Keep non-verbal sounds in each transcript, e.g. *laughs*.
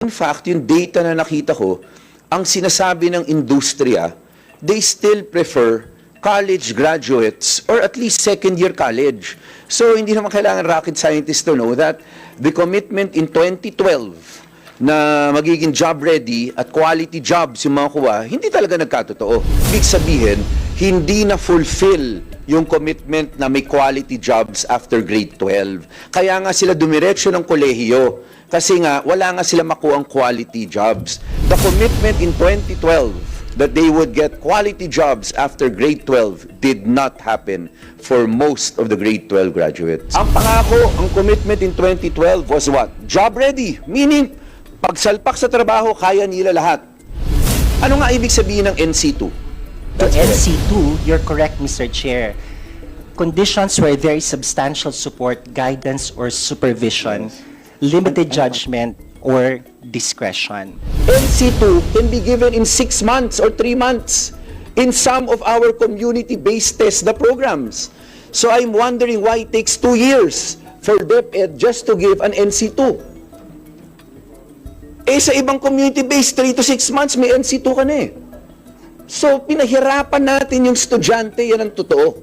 In fact, yung data na nakita ko, ang sinasabi ng industriya, they still prefer college graduates or at least second year college. So hindi naman kailangan rocket scientist to know that the commitment in 2012 na magiging job ready at quality jobs yung mga kuha, hindi talaga nagkatotoo. Ibig sabihin, hindi na fulfill yung commitment na may quality jobs after grade 12. Kaya nga sila dumiretso ng kolehiyo. Kasi nga, wala nga sila makuha quality jobs. The commitment in 2012 that they would get quality jobs after grade 12 did not happen for most of the grade 12 graduates. Ang pangako, ang commitment in 2012 was what? Job ready. Meaning, pagsalpak sa trabaho, kaya nila lahat. Ano nga ibig sabihin ng NC2? To NC2, you're correct, Mr. Chair. Conditions where there is substantial support, guidance, or supervision, limited judgment, or discretion. NC2 can be given in six months or three months in some of our community-based TESDA programs. So I'm wondering why it takes two years for DepEd just to give an NC2. Eh sa ibang community-based, 3 to 6 months may NC2 ka na eh. So pinahirapan natin yung estudyante, yan ang totoo.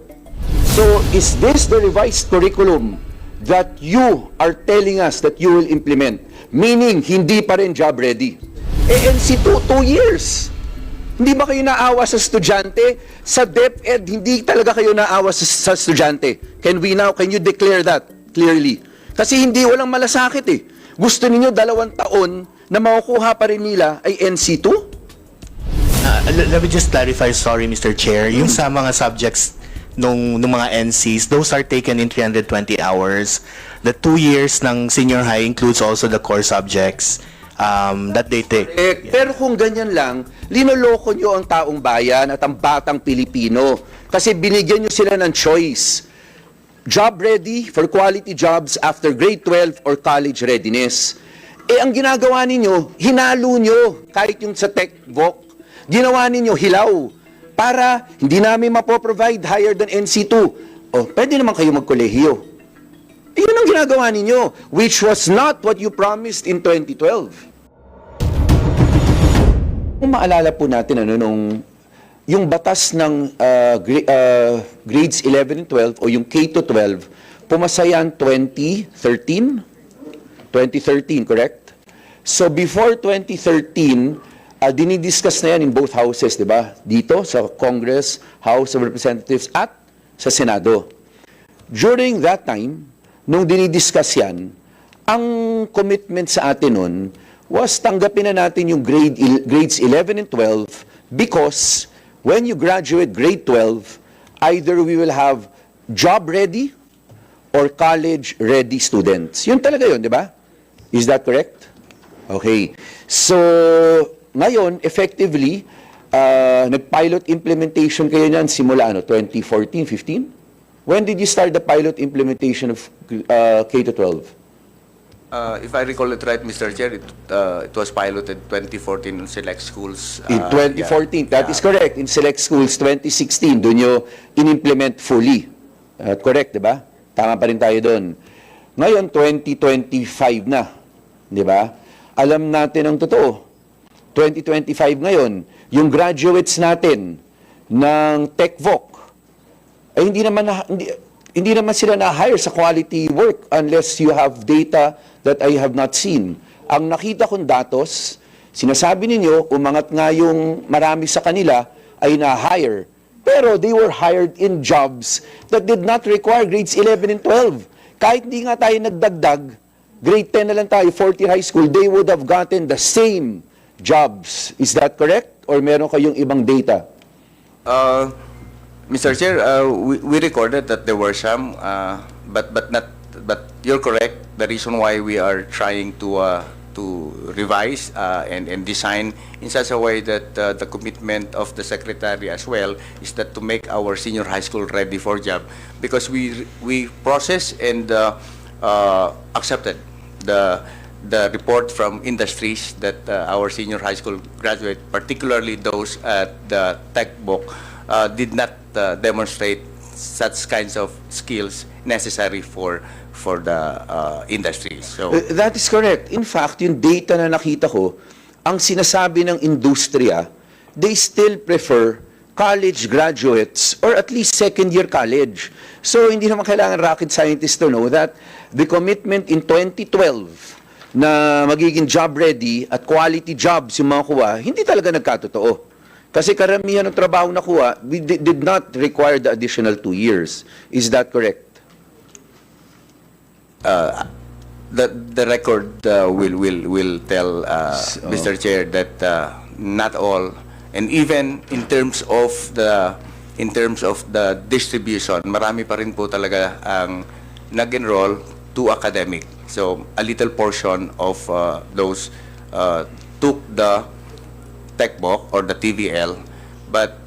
So is this the revised curriculum that you are telling us that you will implement? Meaning, hindi pa rin job ready. Eh, NC2, two years. Hindi ba kayo naawa sa estudyante? Sa DepEd, hindi talaga kayo naawa sa, sa estudyante. Can we now, can you declare that clearly? Kasi hindi, walang malasakit eh. Gusto ninyo dalawang taon na makukuha pa rin nila ay NC2? Uh, l- let me just clarify, sorry, Mr. Chair. Yung sa mga subjects nung, nung mga NCs, those are taken in 320 hours. The two years ng senior high includes also the core subjects um, that they take. Eh, Pero kung ganyan lang, linoloko nyo ang taong bayan at ang batang Pilipino. Kasi binigyan nyo sila ng choice. Job ready for quality jobs after grade 12 or college readiness. Eh, ang ginagawa ninyo, hinalo nyo, kahit yung sa tech voc, ginawa ninyo hilaw para hindi namin mapoprovide higher than NC2. O, pwede naman kayo magkolehiyo. Yun ang ginagawa ninyo, which was not what you promised in 2012. Kung maalala po natin ano nung yung batas ng uh, gra- uh, grades 11 and 12 o yung K to 12 pumasa yan 2013 2013 correct so before 2013 uh, dinidiscuss na yan in both houses di ba dito sa Congress House of Representatives at sa Senado during that time, nung dinidiscuss yan, ang commitment sa atin nun was tanggapin na natin yung grade, grades 11 and 12 because when you graduate grade 12, either we will have job ready or college ready students. Yun talaga yun, di ba? Is that correct? Okay. So, ngayon, effectively, uh, nag-pilot implementation kayo niyan simula ano, 2014, 15? When did you start the pilot implementation of uh, K to 12? Uh, if I recall it right, Mr. Chair, it, uh, it was piloted 2014 in select schools. In Uh, 2014, yeah. that is Yeah. correct. In select schools, 2016, doon nyo in-implement fully. Uh, correct, di ba? Tama pa rin tayo doon. Ngayon, 2025 na. Di ba? Alam natin ang totoo. 2025 ngayon, yung graduates natin ng TechVoc, ay hindi naman na, hindi, hindi naman sila na-hire sa quality work unless you have data that I have not seen. Ang nakita kong datos, sinasabi ninyo, umangat nga yung marami sa kanila ay na-hire. Pero they were hired in jobs that did not require grades 11 and 12. Kahit hindi nga tayo nagdagdag, grade 10 na lang tayo, 40 high school, they would have gotten the same jobs. Is that correct? Or meron kayong ibang data? Uh, Mr. Chair, uh, we, we recorded that there were some, uh, but but not. But you're correct. The reason why we are trying to uh, to revise uh, and and design in such a way that uh, the commitment of the secretary as well is that to make our senior high school ready for job, because we we process and uh, uh, accepted the the report from industries that uh, our senior high school graduate, particularly those at the tech book, uh, did not uh, demonstrate such kinds of skills necessary for for the uh, industry. So Uh, That is correct. In fact, yung data na nakita ko, ang sinasabi ng industriya, they still prefer college graduates or at least second year college. So hindi naman kailangan rocket scientist to know that the commitment in 2012 na magiging job ready at quality jobs yung mga kuha, hindi talaga nagkatotoo. Kasi karamihan ng trabaho na kuha, we did, did not require the additional two years. Is that correct? the the record uh, will will will tell uh, Mr. Chair that uh, not all and even in terms of the in terms of the distribution marami pa rin po talaga ang nag-enroll to academic so a little portion of uh, those uh, took the techbook or the TVL but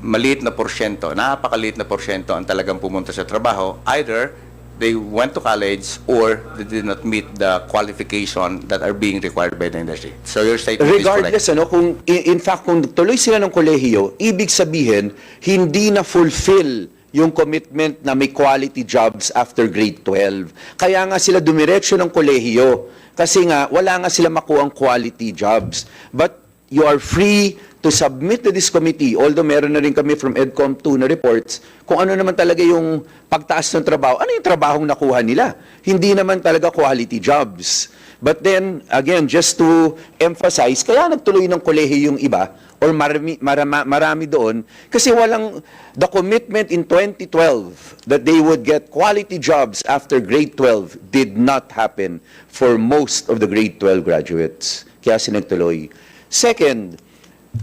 maliit na porsyento, napakaliit na porsyento ang talagang pumunta sa trabaho. Either they went to college or they did not meet the qualification that are being required by the industry. So your statement Regardless, is correct. ano, kung, in, fact, kung tuloy sila ng kolehiyo, ibig sabihin, hindi na fulfill yung commitment na may quality jobs after grade 12. Kaya nga sila dumiretso ng kolehiyo. Kasi nga, wala nga sila makuha quality jobs. But you are free to submit to this committee, although meron na rin kami from EDCOM 2 na reports, kung ano naman talaga yung pagtaas ng trabaho. Ano yung trabahong nakuha nila? Hindi naman talaga quality jobs. But then, again, just to emphasize, kaya nagtuloy ng kolehiyo yung iba, or marami, marama, marami doon, kasi walang, the commitment in 2012 that they would get quality jobs after grade 12 did not happen for most of the grade 12 graduates. Kaya sinagtuloy. Second,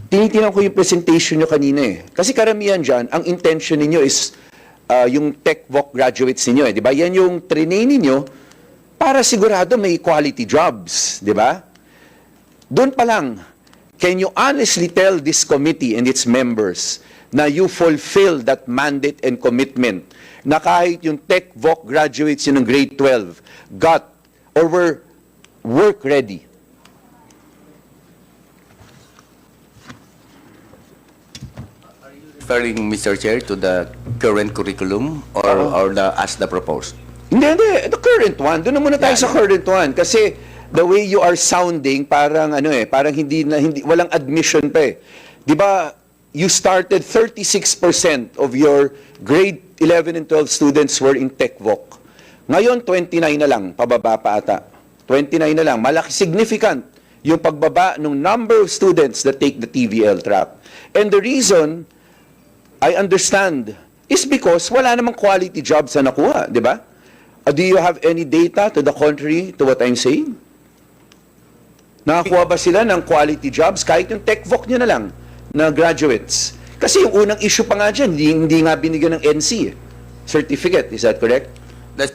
tinitingnan ko yung presentation nyo kanina eh. Kasi karamihan dyan, ang intention ninyo is uh, yung TechVoc graduates ninyo eh. Di ba? Yan yung trainee ninyo para sigurado may quality jobs. Di ba? Doon pa lang, can you honestly tell this committee and its members na you fulfill that mandate and commitment na kahit yung TechVoc graduates yun ng grade 12 got or were work ready Referring, Mr. Chair, to the current curriculum or, or the, as the proposed. Hindi, hindi. The current one. Doon na muna tayo Yeah, sa current one. Kasi the way you are sounding, parang ano eh, parang hindi na, hindi, walang admission pa eh. Di ba, you started 36% of your grade 11 and 12 students were in TechVoc. Ngayon, 29 na lang, pababa pa ata. 29 na lang. Malaki, significant yung pagbaba ng number of students that take the TVL track. And the reason I understand is because wala namang quality jobs na nakuha, di ba? Uh, do you have any data to the contrary to what I'm saying? Nakakuha ba sila ng quality jobs kahit yung TechVoc nyo na lang na graduates? Kasi yung unang issue pa nga dyan, hindi, hindi nga binigyan ng NC eh. certificate. Is that correct? That's,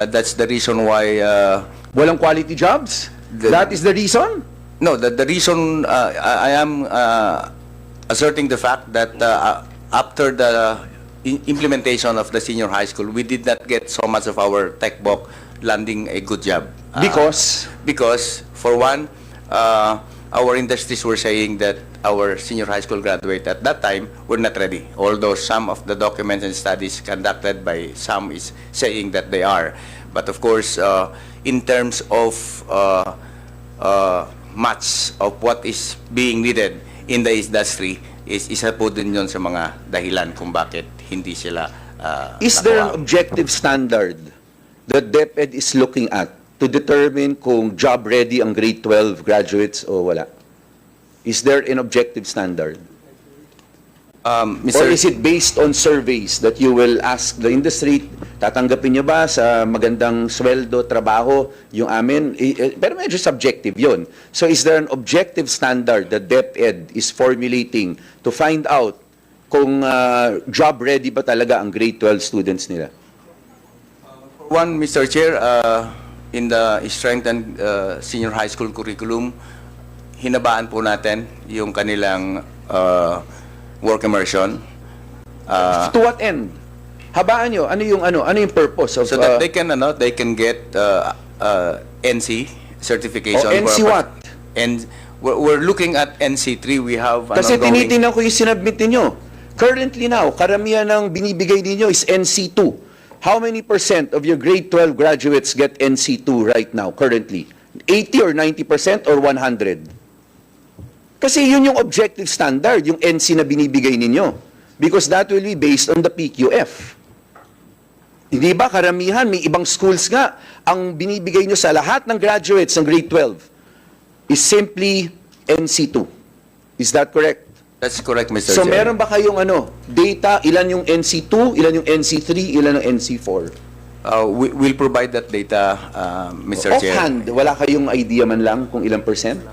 uh, that's the reason why uh, Walang quality jobs? The- That is the reason? No, the, the reason uh, I, I am uh, asserting the fact that uh, after the implementation of the senior high school, we did not get so much of our tech book landing a good job. Uh, Because? because for one, uh, our industries were saying that our senior high school graduate at that time were not ready. Although some of the documents and studies conducted by some is saying that they are. But of course, uh, in terms of uh, uh, much of what is being needed in the industry is isa po din yun sa mga dahilan kung bakit hindi sila uh, Is there an objective standard that DepEd is looking at to determine kung job ready ang grade 12 graduates o wala? Is there an objective standard? Um, Or Mr. is it based on surveys that you will ask the industry, tatanggapin nyo ba sa magandang sweldo, trabaho, yung amin? Eh, Pero medyo subjective yun. So is there an objective standard that DepEd is formulating to find out kung ah, job ready ba talaga ang grade 12 students nila? One, Mr. Chair, uh, in the strengthened uh, senior high school curriculum, hinabaan po natin yung kanilang uh, work immersion. Uh, To what end? Habaan nyo, ano yung ano, ano yung purpose of so that uh, they can ano, they can get uh, uh, NC certification. Oh, NC what? And we're, we're looking at NC3. We have Kasi tinitingnan ko yung sinabmit ninyo. Currently now, karamihan ng binibigay ninyo is NC2. how many percent of your grade 12 graduates get NC2 right now, currently? 80 or 90 percent or 100? Kasi yun yung objective standard, yung NC na binibigay ninyo. Because that will be based on the PQF. Hindi ba karamihan, may ibang schools nga, ang binibigay nyo sa lahat ng graduates ng grade 12 is simply NC2. Is that correct? That's correct, Mr. So Chair. meron ba kayong ano, data, ilan yung NC2, ilan yung NC3, ilan yung NC4? Uh, we, we'll provide that data, uh, Mr. Chair. Offhand, wala kayong idea man lang kung ilang percent?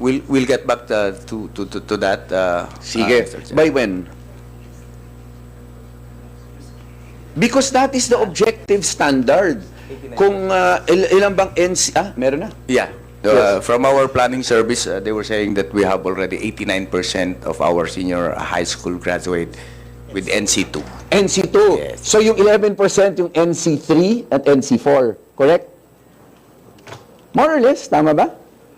We'll, we'll get back uh, to, to, to, to that. Uh, Sige. uh. By when? Because that is the objective standard. Kung uh, il- ilan bang NC... Ah, meron na? Yeah. Uh, From our planning service, uh, they were saying that we have already 89% of our senior high school graduate with NC2. NC2. Yes. So yung 11% yung NC3 at NC4. Correct? More or less, tama ba?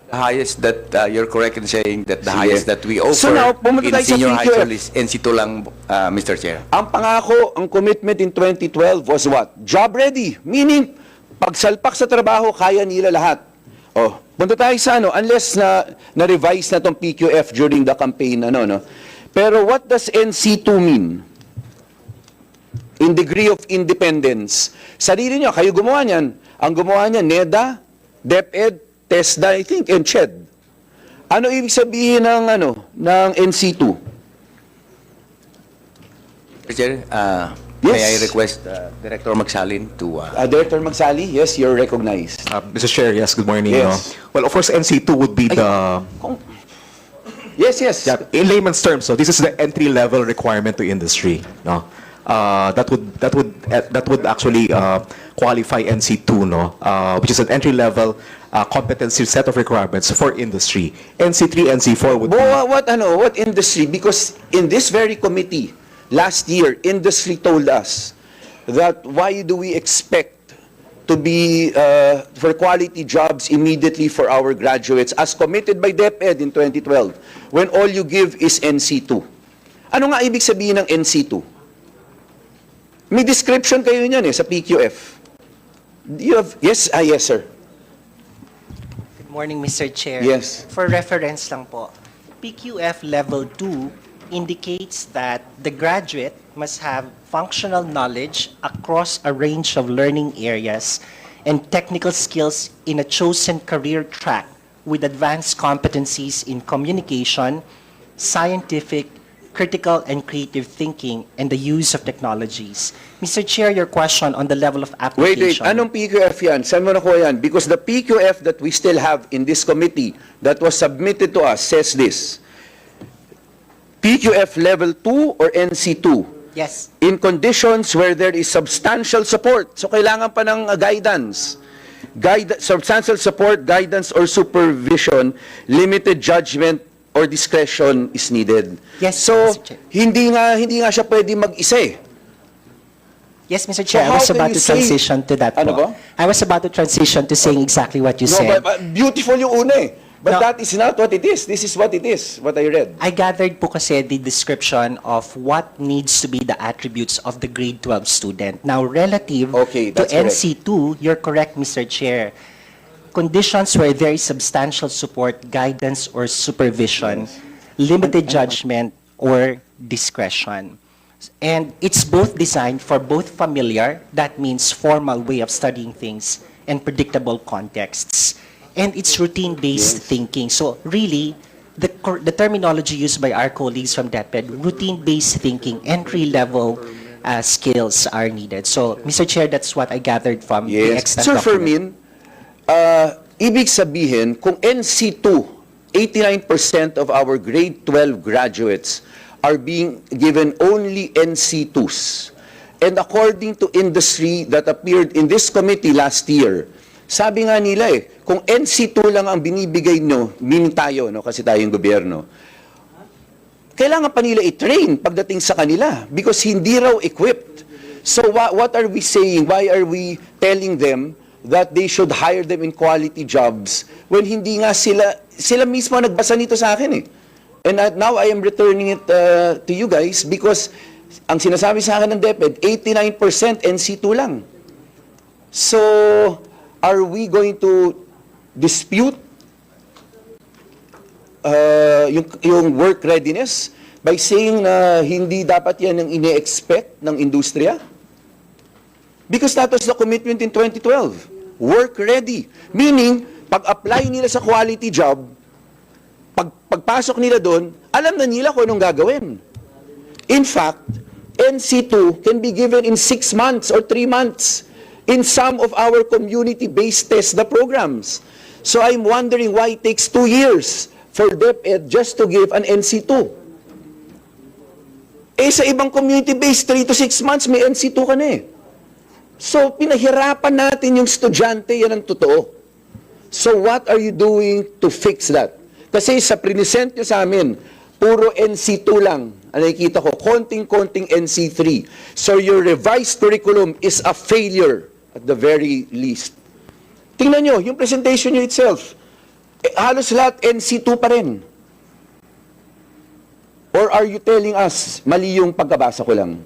The highest that, uh, you're correct in saying that the Sige. highest that we offer So now, pumunta in tayo sa senior high school is NC2 lang, uh, Mr. Chair. Ang pangako, ang commitment in 2012 was what? Job ready. Meaning, pagsalpak sa trabaho, kaya nila lahat. Oh, punta tayo sa ano, unless na na-revise na tong PQF during the campaign, ano, no? Pero what does NC2 mean? In degree of independence. Sarili nyo, kayo gumawa niyan. Ang gumawa niyan, NEDA, DepEd, TESDA, I think, and CHED. Ano ibig sabihin ng, ano, ng NC2? Mr. Chair, uh, may I Yes. request uh, Director Magsalin to uh, Uh, Director Magsali, yes, you're recognized. Uh, Mr. Chair, yes, good morning. Yes. no? Well, of course, NC2 would be the, Kung- Yes, yes. yeah, in layman's terms, so this is the entry-level requirement to industry. No? Uh, that would that would uh, that would actually uh, qualify NC2, no, uh, which is an entry-level uh, competency set of requirements for industry. NC3, NC4 would But be what, what, ano, what industry? Because in this very committee, last year, industry told us that why do we expect to be uh, for quality jobs immediately for our graduates as committed by DepEd in 2012 when all you give is NC2? Ano nga ibig sabihin ng NC2? May description kayo niyan eh sa PQF. Do You have, yes, ah, yes sir. Good morning, Mr. Chair. Yes. For reference lang po, PQF Level 2 indicates that the graduate must have functional knowledge across a range of learning areas and technical skills in a chosen career track with advanced competencies in communication, scientific, critical and creative thinking, and the use of technologies. Mr. Chair, your question on the level of application. Wait, wait. Anong PQF yan? Saan mo nakuha yan? Because the PQF that we still have in this committee that was submitted to us says this. PQF level 2 or NC2 Yes. in conditions where there is substantial support. So kailangan pa ng uh, guidance. Guide, substantial support, guidance, or supervision, limited judgment or discretion is needed. Yes, So, Mr. Chair. hindi nga hindi nga siya pwede mag-isa eh. Yes, Mr. Chair, how I was can about you to say- transition to that Ano po. ba? I was about to transition to saying exactly what you No, said. but, but beautiful yung una eh. But that is not what it is. This is what it is, what I read. I gathered po kasi the description of what needs to be the attributes of the grade 12 student. Now, relative Okay, to correct. NC2, you're correct, Mr. Chair. Conditions where there is substantial support, guidance, or supervision, limited judgment, or discretion. And it's both designed for both familiar, that means formal way of studying things, and predictable contexts. And it's routine-based thinking. So really, the, the terminology used by our colleagues from DepEd, routine-based thinking, entry-level uh, skills are needed. So, Mr. Chair, that's what I gathered from the Yes. extant Sir document. Fermin, uh, ibig sabihin, kung NC2, 89% of our grade 12 graduates are being given only NC2s. And according to industry that appeared in this committee last year, sabi nga nila eh, kung NC2 lang ang binibigay nyo, meaning tayo, no, kasi tayong gobyerno, kailangan pa nila i-train pagdating sa kanila because hindi raw equipped. So wha- what are we saying? Why are we telling them that they should hire them in quality jobs when hindi nga sila, sila mismo nagbasa nito sa akin eh. And uh, now I am returning it uh, to you guys because ang sinasabi sa akin ng DepEd, 89% NC2 lang. So, are we going to dispute uh, yung, yung work readiness by saying na hindi dapat yan ang ine-expect ng industriya? Because that was the commitment in 2012. Work ready. Meaning, pag-apply nila sa quality job, pag pagpasok nila doon, alam na nila kung anong gagawin. In fact, NC2 can be given in six months or three months in some of our community-based TESDA programs. So I'm wondering why it takes two years for DepEd just to give an NC2. Eh sa ibang community-based, three to six months, may NC2 ka na eh. So pinahirapan natin yung estudyante, yan ang totoo. So what are you doing to fix that? Kasi sa present nyo sa amin, puro NC2 lang. Ang nakikita ko, konting-konting NC3. So your revised curriculum is a failure at the very least. Tingnan nyo, yung presentation nyo itself, eh, halos lahat NC2 pa rin. Or are you telling us, mali yung pagkabasa ko lang?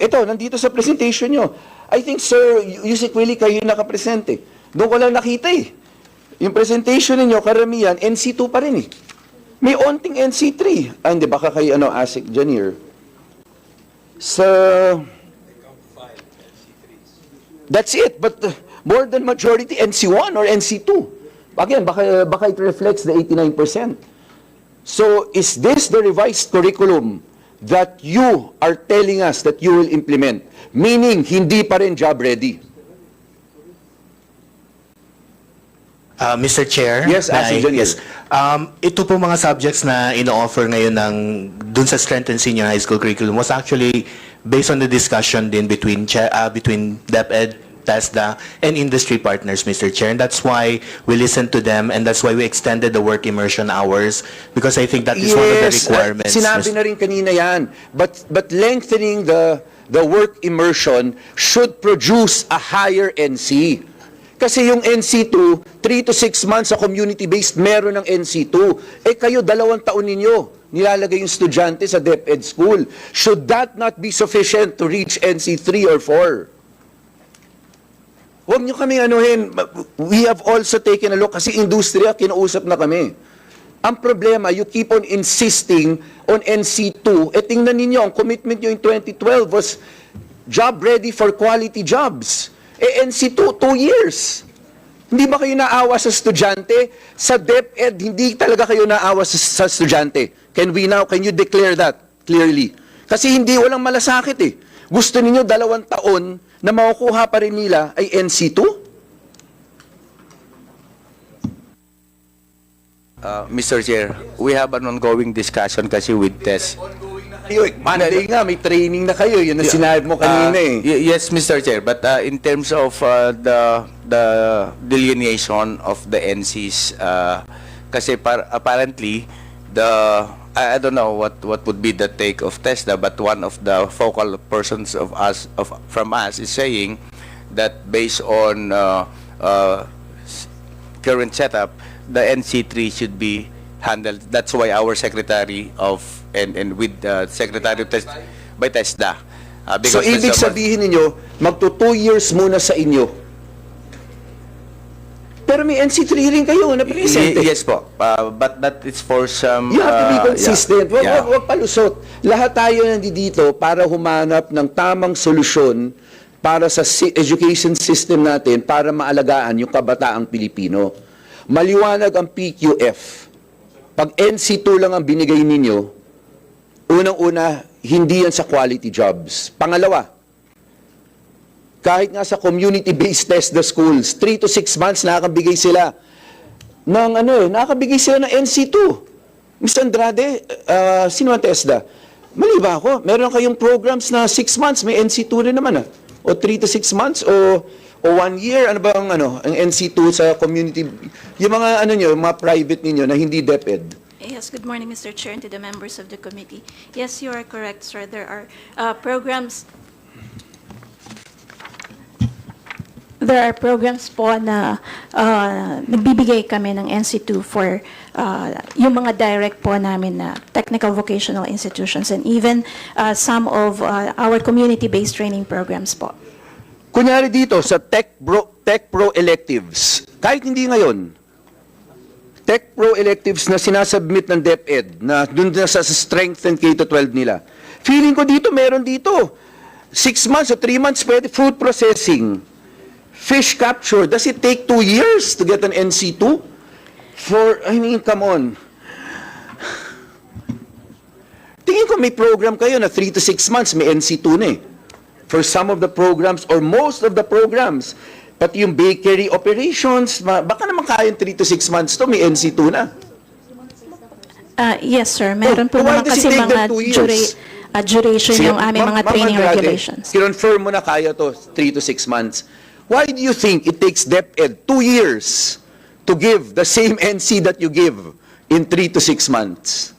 Ito, nandito sa presentation nyo. I think, sir, Yusik Willie, kayo yung nakapresent eh. Doon ko lang nakita eh. Yung presentation ninyo, karamihan, NC2 pa rin eh. May onting NC3. Ah, hindi, baka kayo, ano, ASIC Janier. Sa... That's it. But uh, more than majority, NC1 or NC2. Again, baka, baka it reflects the 89%. So, is this the revised curriculum that you are telling us that you will implement? Meaning, hindi pa rin job ready. Uh, Mr. Chair? Yes, I-. Yes. Um, ito po mga subjects na ino-offer ngayon ng dun sa Strengthened Senior High School Curriculum was actually based on the discussion din between uh, between DepEd, TESDA, and industry partners, Mr. Chair. And that's why we listened to them and that's why we extended the work immersion hours because I think that is one of the Yes, requirements. uh, sinabi Mr. na rin kanina yan. But, but lengthening the, the work immersion should produce a higher NC. Kasi yung NC2, 3 to 6 months sa community-based, meron ng NC2. Eh kayo, dalawang taon ninyo, nilalagay yung estudyante sa DepEd school. Should that not be sufficient to reach NC3 or 4? Huwag nyo kami anuhin. We have also taken a look, kasi industriya, kinausap na kami. Ang problema, you keep on insisting on NC2. E tingnan ninyo, ang commitment nyo in 2012 was job ready for quality jobs. E NC2, two years. Hindi ba kayo naawa sa estudyante? Sa DepEd, hindi talaga kayo naawa sa, sa estudyante. Can we now, can you declare that clearly? Kasi hindi walang malasakit eh. Gusto ninyo dalawang taon na makukuha pa rin nila ay NC2? Uh, Mr. Chair, we have an ongoing discussion kasi with TES. Kayo, eh, Monday nga, may training na kayo. Yun ang sinabi mo kanina Uh, eh. Yes, Mr. Chair, but uh, in terms of uh, the the delineation of the NCs, uh, kasi par- apparently the I, I don't know what what would be the take of TESDA, but one of the focal persons of us of from us is saying that based on uh, uh, current setup, the NC3 should be handled. That's why our secretary of and and with the secretary of test by TESDA. Uh, So, because ibig sabihin ninyo, magto two years muna sa inyo. Pero may NC3 rin kayo na presente. Y- yes po. Uh, but that is for some You have to be uh, consistent. Wag, Yeah. wag, wag palusot. Lahat tayo nandito para humanap ng tamang solusyon para sa si- education system natin para maalagaan yung kabataang Pilipino. Maliwanag ang PQF. Pag NC2 lang ang binigay ninyo, unang-una, hindi yan sa quality jobs. Pangalawa, kahit nga sa community-based test the schools, 3 to 6 months nakakabigay sila ng ano eh, nakakabigay sila ng NC2. Mr. Andrade, uh, sino ang TESDA? Mali ba ako? Meron kayong programs na 6 months, may NC2 rin naman ah. O 3 to 6 months, o o 1 year, ano ba ang ano, ang NC2 sa community, yung mga ano nyo, mga private ninyo na hindi DepEd. Yes, good morning, Mr. Chair, and to the members of the committee. Yes, you are correct, sir. There are uh, programs there are programs po na uh, nagbibigay kami ng NC2 for uh, yung mga direct po namin na technical vocational institutions and even uh, some of uh, our community-based training programs po. Kunyari dito sa Tech Pro, Tech Pro electives, kahit hindi ngayon, Tech Pro electives na sinasubmit ng DepEd na dun na sa, strength and K-12 nila. Feeling ko dito, meron dito. Six months or three months pwede. Food processing, fish capture. Does it take two years to get an NC2? For, I mean, come on. Tingin ko may program kayo na 3 to 6 months, may NC2 na eh. For some of the programs or most of the programs. Pati yung bakery operations, baka naman kaya 3 to 6 months to, may NC2 na. Uh, yes, sir. Meron Oh, po why naman does it kasi take them mga two years? dura- uh, duration yung aming Ma'am- mga Ma'am training Andrade, regulations. Kinonfirm mo na kaya to 3 to 6 months. Why do you think it takes DepEd 2 years to give the same NC that you give in 3 to 6 months?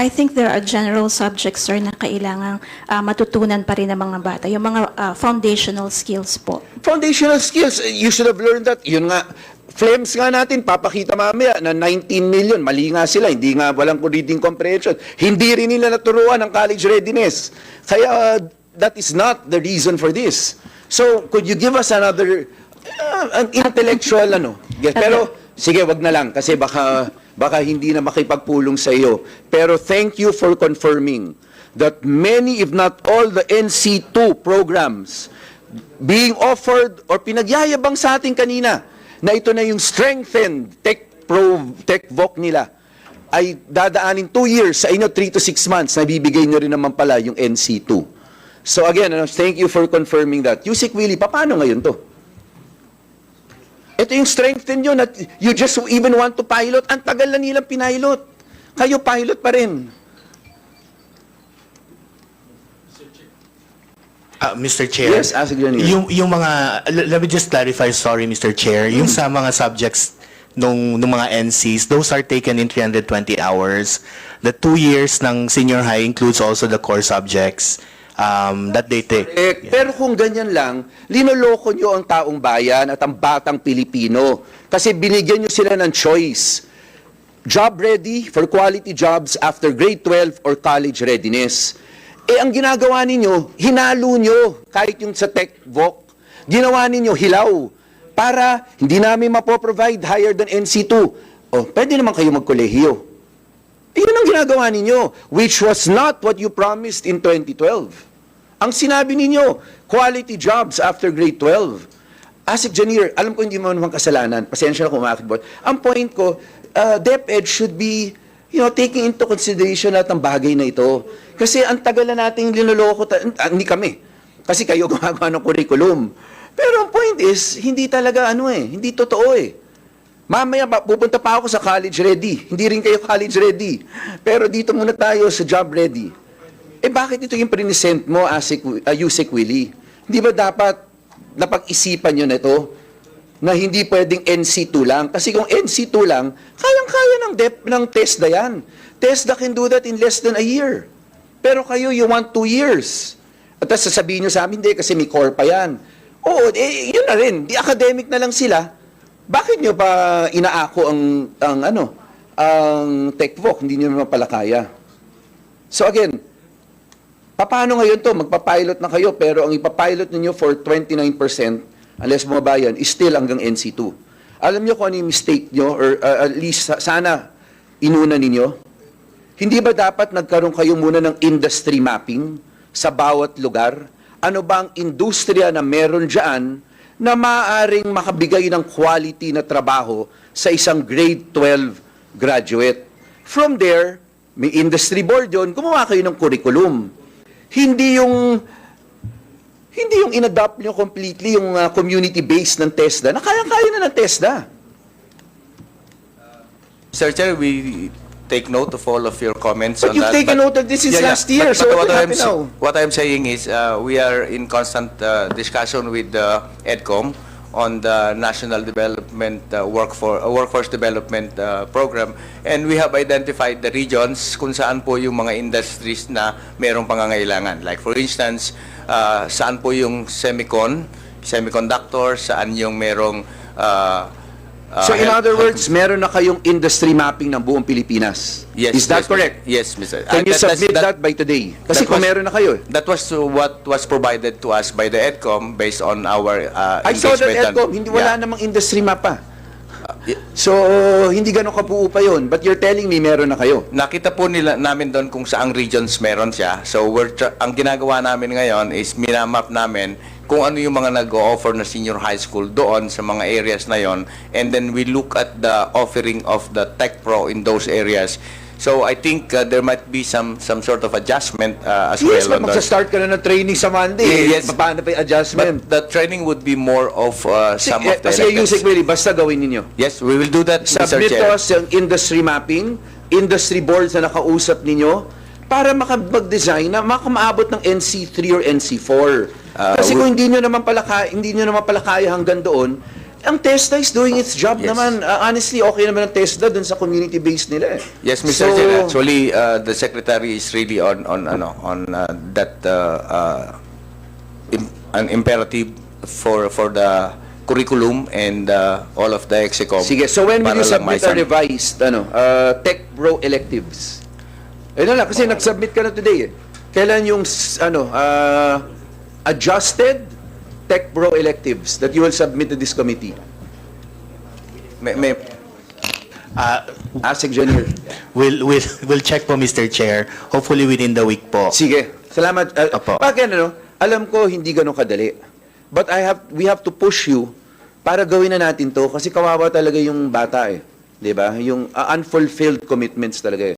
I think there are general subjects, sir, na kailangang uh, matutunan pa rin ng mga bata. Yung mga uh, foundational skills po. Foundational skills, eh, you should have learned that. Yun nga, Flames nga natin, papakita mamaya na 19 million, mali nga sila, hindi nga walang reading comprehension. Hindi rin nila naturuan ng college readiness. Kaya uh, that is not the reason for this. So, could you give us another, uh, an intellectual ano? Yes, pero, sige, wag na lang, kasi baka, baka hindi na makipagpulong sa iyo. Pero thank you for confirming that many, if not all, the NC2 programs being offered or pinagyayabang sa atin kanina na ito na yung strengthened tech pro tech voc nila ay dadaanin 2 years sa inyo 3 to 6 months na bibigay nyo rin naman pala yung NC2. So again, ano, thank you for confirming that. Yusik Willie, paano ngayon to? Ito yung strengthen nyo na you just even want to pilot. Ang tagal na nilang pinilot. Kayo pilot pa rin. Ah, Mr. Chair. Yes, ask Granier. Yung, yung mga, let me just clarify, sorry, Mr. Chair. Yung sa mga subjects nung, nung mga NCs, those are taken in 320 hours. The two years ng senior high includes also the core subjects um, that they take. Eh, Pero kung ganyan lang, linoloko nyo ang taong bayan at ang batang Pilipino. Kasi binigyan nyo sila ng choice. Job ready for quality jobs after grade 12 or college readiness. Eh, ang ginagawa ninyo, hinalo nyo, kahit yung sa tech voc, ginawa ninyo hilaw para hindi namin mapoprovide higher than NC2. Oh, pwede naman kayo magkolehiyo. Eh, Yun ang ginagawa ninyo, which was not what you promised in 2012. Ang sinabi ninyo, quality jobs after grade 12. Asik Janier, alam ko hindi mo naman kasalanan, pasensya na kung board. Ang point ko, uh, DepEd should be you know, taking into consideration lahat ng bagay na ito. Kasi ang tagal na nating linuloko, ta- ah, hindi kami. Kasi kayo *laughs* gumagawa ng curriculum. Pero ang point is, hindi talaga ano eh, hindi totoo eh. Mamaya pupunta pa ako sa college ready. Hindi rin kayo *laughs* college ready. Pero dito muna tayo sa job ready. Eh bakit ito yung prinisent mo, Asik, uh, Yusek Willie? Hindi ba dapat napag-isipan nyo na ito? Na hindi pwedeng NC2 lang. Kasi kung NC2 lang, kayang-kaya ng, dep- ng TESDA yan. TESDA can do that in less than a year. Pero kayo, you want two years. At tapos sasabihin nyo sa amin, hindi, kasi may core pa yan. Oo, eh, yun na rin. Di academic na lang sila. Bakit nyo pa inaako ang, ang ano, ang TechVoc? Hindi nyo naman pala. So again, paano ngayon to? Magpa-pilot na kayo, pero ang ipapilot ninyo for 29%, unless bumaba yan, is still hanggang NC2. Alam nyo kung ano yung mistake nyo, or uh, at least sa- sana inuna ninyo? Hindi ba dapat nagkaroon kayo muna ng industry mapping sa bawat lugar? Ano ba ang industriya na meron dyan na maaaring makabigay ng quality na trabaho sa isang grade 12 graduate? From there, may industry board yun, gumawa kayo ng curriculum. Hindi yung hindi yung inadopt nyo completely yung uh, community-based ng TESDA, na kaya-kaya na ng TESDA. Sir Chair, we take note of all of your comments But on you've that. taken note of this since last year, so what will I'm now? What I'm saying is, uh, we are in constant uh, discussion with uh, EDCOM on the National Development uh, Workforce, uh, Workforce Development uh, Program, and we have identified the regions kung saan po yung mga industries na merong pangangailangan. Like for instance, uh, saan po yung semicon, semiconductors, saan yung merong uh, uh, So in other words, meron na kayong industry mapping ng buong Pilipinas. Yes, Is that yes, correct? Yes, Mr. Can Uh, you that- submit that, by today? Kasi that kung was- meron na kayo. eh. That was uh, what was provided to us by the EDCOM based on our uh, I saw that EDCOM, hindi wala Yeah. namang industry map pa. So, hindi ganun kabuo pa yun. But you're telling me meron na kayo. Nakita po nila namin doon kung saang regions meron siya. So we're ang ginagawa namin ngayon is minamap namin kung ano yung mga nag-o-offer na senior high school doon sa mga areas na yon and then we look at the offering of the Tech Pro in those areas. So I think uh, there might be some some sort of adjustment uh, as Yes, well those. magsa-start ka na ng training sa Monday. Yes. Eh, Paano pa yung adjustment? But the training would be more of uh, some Sige, of the kasi electives. Yusek Willie, basta gawin ninyo. Yes, we will do that, Mr. Submit Chair. to us yung industry mapping, industry boards na nakausap ninyo, para makapag-design na makamaabot ng NC3 or NC4. Uh, Kasi we- kung hindi nyo naman pala kaya, hindi nyo naman pala kaya hanggang doon, ang TESDA is doing its job Yes. naman. Uh, honestly, okay naman ang TESDA doon sa community base nila. eh. Yes, Mr. So, Chair. Actually, uh, the secretary is really on on ano on uh, that uh, uh, im- an imperative for for the curriculum and uh, all of the execom. Sige, so when will you submit a revised ano, uh, Tech Bro electives? Ayun na lang, kasi nag-submit ka na today eh. Kailan yung ano, uh, adjusted Tech Bro electives that you will submit to this committee? May, may, Uh, ASIC Junior. we'll, we'll, we'll check po, Mr. Chair. Hopefully within the week po. Sige, salamat. Uh, Apo. Bakit ano, alam ko hindi ganun kadali. But I have, we have to push you para gawin na natin to kasi kawawa talaga yung bata eh. 'Di ba? Yung uh, unfulfilled commitments talaga eh.